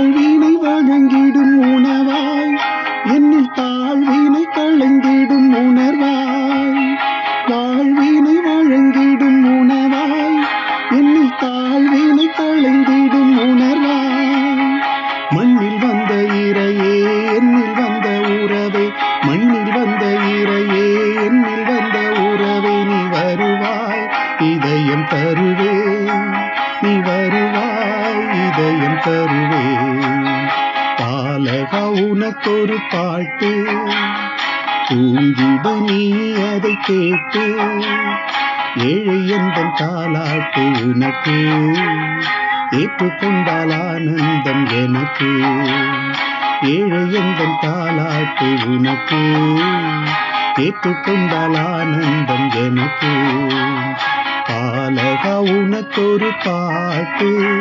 வாழ்வினை வழங்கிடும் உணவாய். என்னில் தாழ்வினை களைந்திடும் உணர்வாய். வாழ்வினை வழங்கிடும் உணவாய். என்னில் தாழ்வினை களைந்திடும் உணர்வாய். மண்ணில் வந்த இறையே என்னில் வந்த உறவை. மண்ணில் வந்த இறையே என்னில் வந்த உறவை. நீ வருவாய் இதயம் தருவேன் இதயம் தருவே. பாலகா உனக்கொரு பாட்டு. தூங்கிடு நீ அதை கேட்டு. ஏழை எந்தன் தாலாட்டு உனக்கு. ஏற்றுக்கொண்டால் ஆனந்தம் எனக்கு. ஏழை எந்தன் தாலாட்டு உனக்கு. ஏற்றுக்கொண்டால் ஆனந்தம் எனக்கு. பாலகா உனக்கொரு பாட்டு.